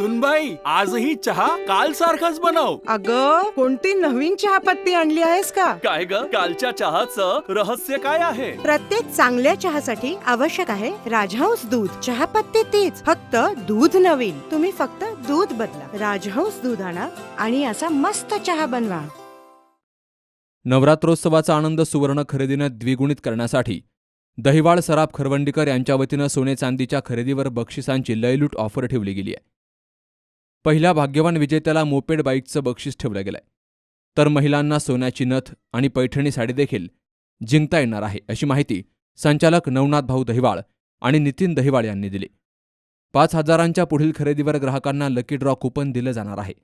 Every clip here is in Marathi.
सुनबाई आजही चहा काल सारखाच बनव. अग कोणती नवीन चहापत्ती आणली आहेस का? काय ग? कालच्या चहाचं रहस्य काय आहे? प्रत्येक चांगल्या चहासाठी आवश्यक आहे राजहंस दूध. चहापत्ती तीच फक्त दूध नवीन. तुम्ही फक्त दूध बदला. राजहंस दूध आणा आणि असा मस्त चहा बनवा. नवरात्रोत्सवाचा आनंद सुवर्ण खरेदीनं द्विगुणित करण्यासाठी दहिवाळ सराफ खरवंडीकर यांच्या वतीनं सोने चांदीच्या खरेदीवर बक्षिसांची लयलूट ऑफर ठेवली गेली आहे. पहिल्या भाग्यवान विजेत्याला मोपेड बाईकचं बक्षीस ठेवलं गेलंय. तर महिलांना सोन्याची नथ आणि पैठणी साडी देखील जिंकता येणार आहे अशी माहिती संचालक नवनाथ भाऊ दहिवाळ आणि नितीन दहिवाळ यांनी दिली. पाच हजारांच्या पुढील खरेदीवर ग्राहकांना लकी ड्रॉ कुपन दिलं जाणार आहे.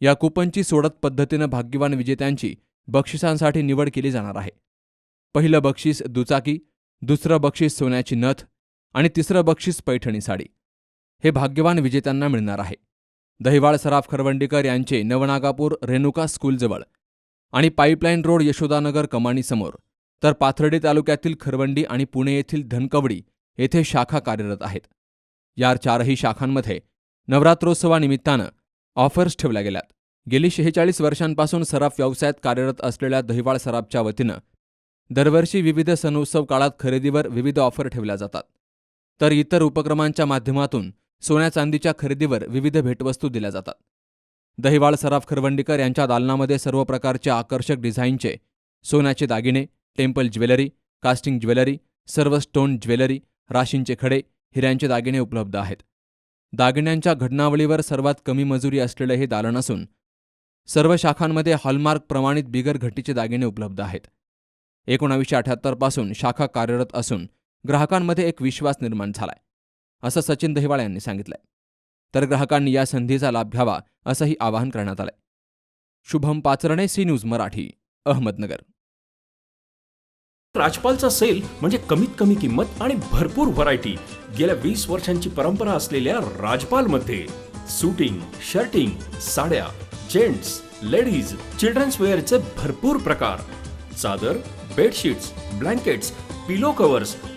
या कुपनची सोडत पद्धतीनं भाग्यवान विजेत्यांची बक्षिसांसाठी निवड केली जाणार आहे. पहिलं बक्षीस दुचाकी दुसरं बक्षीस सोन्याची नथ आणि तिसरं बक्षीस पैठणी साडी. हे भाग्यवान विजेत्यांना मिळणार आहे. दहिवाळ सराफ खरवंडीकर यांचे नवनागापूर रेणुका स्कूलजवळ आणि पाईपलाईन रोड यशोदानगर कमानीसमोर तर पाथर्डी तालुक्यातील खरवंडी आणि पुणे येथील धनकवडी येथे शाखा कार्यरत आहेत. या चारही शाखांमध्ये नवरात्रोत्सवानिमित्तानं ऑफर्स ठेवल्या गेल्यात. गेली शेहेचाळीस वर्षांपासून सराफ व्यवसायात कार्यरत असलेल्या दहिवाळ सराफच्या वतीनं दरवर्षी विविध सणोत्सव काळात खरेदीवर विविध ऑफर ठेवल्या जातात. तर इतर उपक्रमांच्या माध्यमातून सोन्या चांदीच्या खरेदीवर विविध भेटवस्तू दिल्या जातात. दहिवाळ सराफ खरवंडीकर यांच्या दालनामध्ये सर्व प्रकारचे आकर्षक डिझाईनचे सोन्याचे दागिने टेम्पल ज्वेलरी कास्टिंग ज्वेलरी सर्व स्टोन ज्वेलरी राशींचे खडे हिऱ्यांचे दागिने उपलब्ध आहेत. दागिन्यांच्या घटनावळीवर सर्वात कमी मजुरी असलेलं हे दालन असून सर्व शाखांमध्ये हॉलमार्क प्रमाणित बिगर घटीचे दागिने उपलब्ध आहेत. एकोणावीसशे अठ्याहत्तरपासून शाखा कार्यरत असून ग्राहकांमध्ये एक विश्वास निर्माण झालाय. असं सचिन दहिवाळ यांनी सांगितलंय. तर ग्राहकांनी या संधीचा लाभ घ्यावा असंही आवाहन करण्यात आलंय. Shubham Pacharne C news Marathi Ahmednagar. राजपालचा sale म्हणजे कमीत कमी किंमत आणि भरपूर व्हरायटी गेल्या वीस वर्षांची परंपरा असलेल्या राजपाल मध्ये सुटिंग शर्टिंग साड्या जेंट्स लेडीज चिल्ड्रन्स वेअरचे भरपूर प्रकार. चादर बेडशीट्स ब्लँकेट्स पिलो कव्हर्स